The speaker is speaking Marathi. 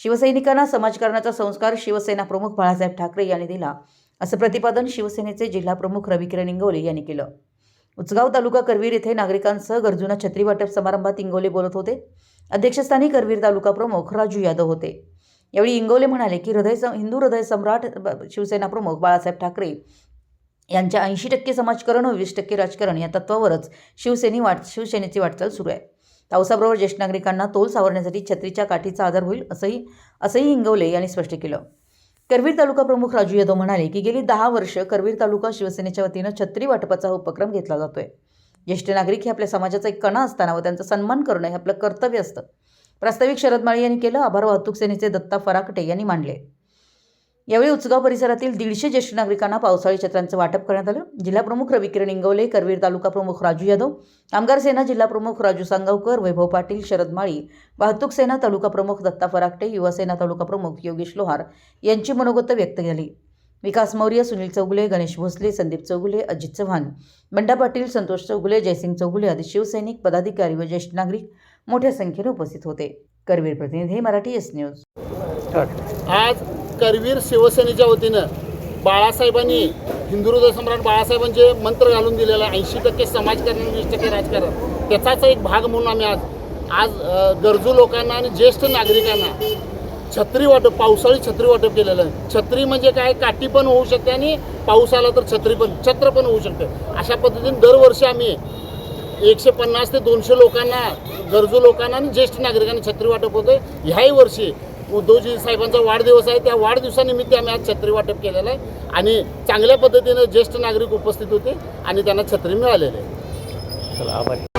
शिवसैनिकांना समाजकारणाचा संस्कार शिवसेना प्रमुख बाळासाहेब ठाकरे यांनी दिला असं प्रतिपादन शिवसेनेचे जिल्हा प्रमुख रविकिरण इंगोले यांनी केलं. उचगाव तालुका करवीर येथे नागरिकांसह गरजूंना छत्री वाटप समारंभात इंगोले बोलत होते. अध्यक्षस्थानी करवीर तालुका प्रमुख राजू यादव होते. यावेळी इंगोले म्हणाले की हृदय हिंदू हृदय सम्राट शिवसेना प्रमुख बाळासाहेब ठाकरे यांच्या ऐंशी टक्के समाजकारण व वीस टक्के राजकारण या तत्वावरच शिवसेनी वाट शिवसेनेची वाटचाल सुरू आहे. पावसाबरोबर ज्येष्ठ नागरिकांना तोल सावरण्यासाठी छत्रीच्या काठीचा आधार होईल असंही असंही हिंगवले यांनी स्पष्ट केलं. करवीर तालुका प्रमुख राजू यादव म्हणाले की गेली दहा वर्ष करवीर तालुका शिवसेनेच्या वतीनं छत्री वाटपाचा उपक्रम घेतला जातोय. ज्येष्ठ नागरिक हे आपल्या समाजाचा एक कणा असताना व त्यांचा सन्मान करणं हे आपलं कर्तव्य असतं. प्रास्ताविक शरद माळी यांनी केलं आभार वाहतूक सेनेचे दत्ता फराकटे यांनी मांडले. यावेळी उचगाव परिसरातील दीडशे ज्येष्ठ नागरिकांना पावसाळी छत्रांचं वाटप करण्यात आलं. जिल्हाप्रमुख रविकिरण इंगवले करवीर तालुका प्रमुख राजू यादव कामगार सेना जिल्हा प्रमुख राजू सांगावकर वैभव पाटील शरद माळी वाहतूक सेना तालुका प्रमुख दत्ता फराकटे युवासेना तालुका प्रमुख योगेश लोहार यांची मनोगत व्यक्त झाली. विकास मौर्य सुनील चौगुले गणेश भोसले संदीप चौगुले अजित चव्हाण बंडा पाटील संतोष चौगुले जयसिंग चौगुले आदी शिवसैनिक पदाधिकारी व ज्येष्ठ नागरिक मोठ्या संख्येने उपस्थित होते. करवीर प्रतिनिधी मराठी एस न्यूज. आज करवीर शिवसेनेच्या वतीनं बाळासाहेबांनी हिंदू हृदय सम्राट बाळासाहेबांचे मंत्र घालून दिलेला ऐंशी टक्के समाजकारण वीस टक्के राजकारण त्याचाच एक भाग म्हणून आम्ही आज आज गरजू लोकांना आणि ज्येष्ठ नागरिकांना छत्री वाटप पावसाळी छत्री वाटप केलेलं आहे. छत्री म्हणजे काय? काठी पण होऊ शकते आणि पाऊस आला तर छत्री पण छत्र पण होऊ शकते. अशा पद्धतीने दरवर्षी आम्ही एकशे पन्नास ते दोनशे लोकांना गरजू लोकांना आणि ज्येष्ठ नागरिकांना छत्री वाटप होतं ह्याही वर्षी उद्धवजी साहेबांचा वाढदिवस आहे. त्या वाढदिवसानिमित्त आम्ही आज छत्री वाटप केलेलं आहे. आणि चांगल्या पद्धतीनं ज्येष्ठ नागरिक उपस्थित होते आणि त्यांना छत्री मिळालेली आहे. चला आभारी.